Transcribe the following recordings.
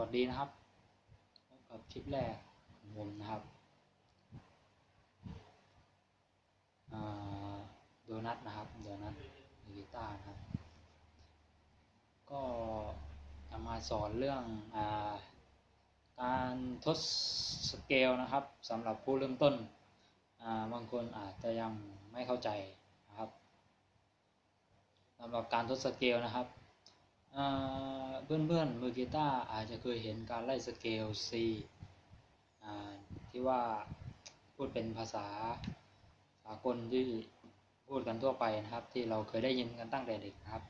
วัสดีนะครับพบกับคลิปแรกของผมนะครับโดนัทนะครับโดนัทกีตาร์นะครับ ก็จะมาสอนเรื่องอการทดสเกลนะครับสำหรับผู้เริ่มต้นาบางคนอาจจะยังไม่เข้าใจนะครับสำหรับการทดสเกลนะครับ เพื่อนเพื่อนๆมือกีตาร์อาจจะเคยเห็นการไล่สเกล C ที่ว่าพูดเป็นภาษาสากลที่พูดกันทั่วไปนะครับ ที่เราเคยได้ยินกันตั้งแต่เด็กนะครับ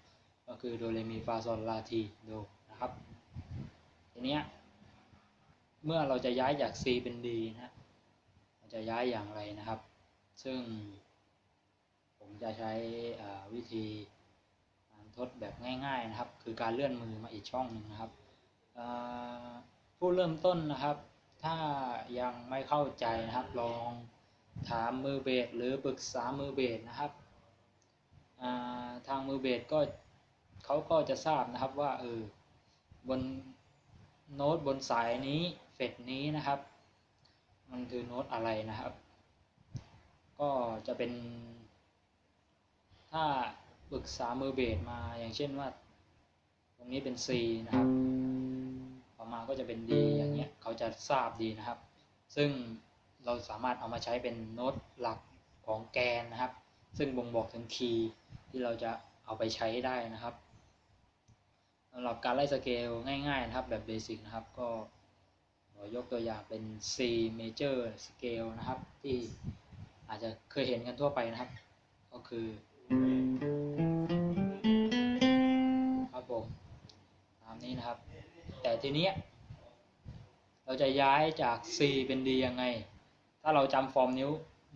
ก็คือโดเรมีฟาซอลลาทีโดนะครับทีเนี้ยเมื่อเราจะย้ายจาก C เป็น D นะเราจะย้ายอย่างไรนะครับ ซึ่งผมจะใช้วิธี ทดแบบง่ายๆนะครับ คือการเลื่อนมือมาอีกช่องหนึ่งนะครับผู้เริ่มต้นนะครับ ถ้ายังไม่เข้าใจนะครับ ลองถามมือเบสหรือปรึกษามือเบสนะครับทางมือเบสก็เขาก็จะทราบนะครับว่าเออบนโน้ตบนสายนี้เฟดนี้นะครับ มันคือโน้ตอะไรนะครับ ก็จะเป็น ถ้า ปรึกษามือเบสมาอย่างเช่นว่า ตรงนี้เป็น C นะครับต่อมาก็จะเป็น D อย่างเงี้ยเขาจะทราบดีนะครับ ซึ่งเราสามารถเอามาใช้เป็นโน้ตหลักของแกนนะครับ ซึ่งบ่งบอกถึงคีย์ที่เราจะเอาไปใช้ได้นะครับสำหรับการไล่สเกลง่ายๆนะครับแบบเบสิกนะครับก็ยกตัวอย่างเป็น C major scale นะครับ ที่อาจจะเคยเห็นกันทั่วไปนะครับ ก็คือ ครับผมตามนี้นะครับ แต่ทีนี้เราจะย้ายจาก C เป็น D ยังไง ถ้าเราจำฟอร์มนิ้ว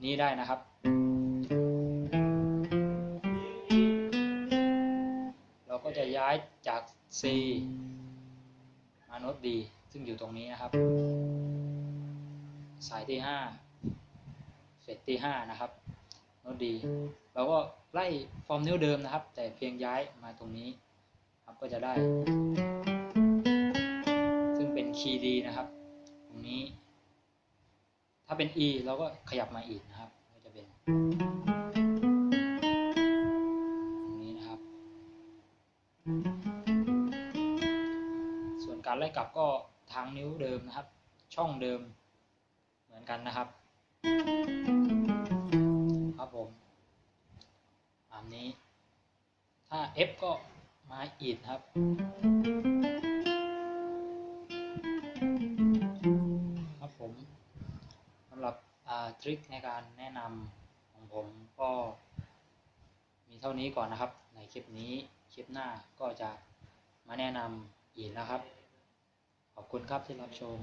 นี้ได้นะครับ เราก็จะย้ายจาก C มาโน้ต D ซึ่งอยู่ตรงนี้นะครับ สายที่ 5เฟสที่ 5 นะครับ D เราก็ไล่ฟอร์มนิ้วเดิมนะครับ แต่เพียงย้ายมาตรงนี้ครับก็จะได้ ซึ่งเป็นคีย์ดีนะครับ ตรงนี้ ถ้าเป็น E เราก็ขยับมาอีกนะครับก็จะเป็นตรงนี้นะครับ ส่วนการไล่กลับก็ทางนิ้วเดิมนะครับ ช่องเดิมเหมือนกันนะครับ ครับผมตามนี้ ถ้า F ก็มาอีดครับ ครับผมสำหรับทริคในการแนะนำของผมก็มีเท่านี้ก่อนนะครับ ในคลิปนี้คลิปหน้าก็จะมาแนะนำอีกนะครับ ขอบคุณครับที่รับชม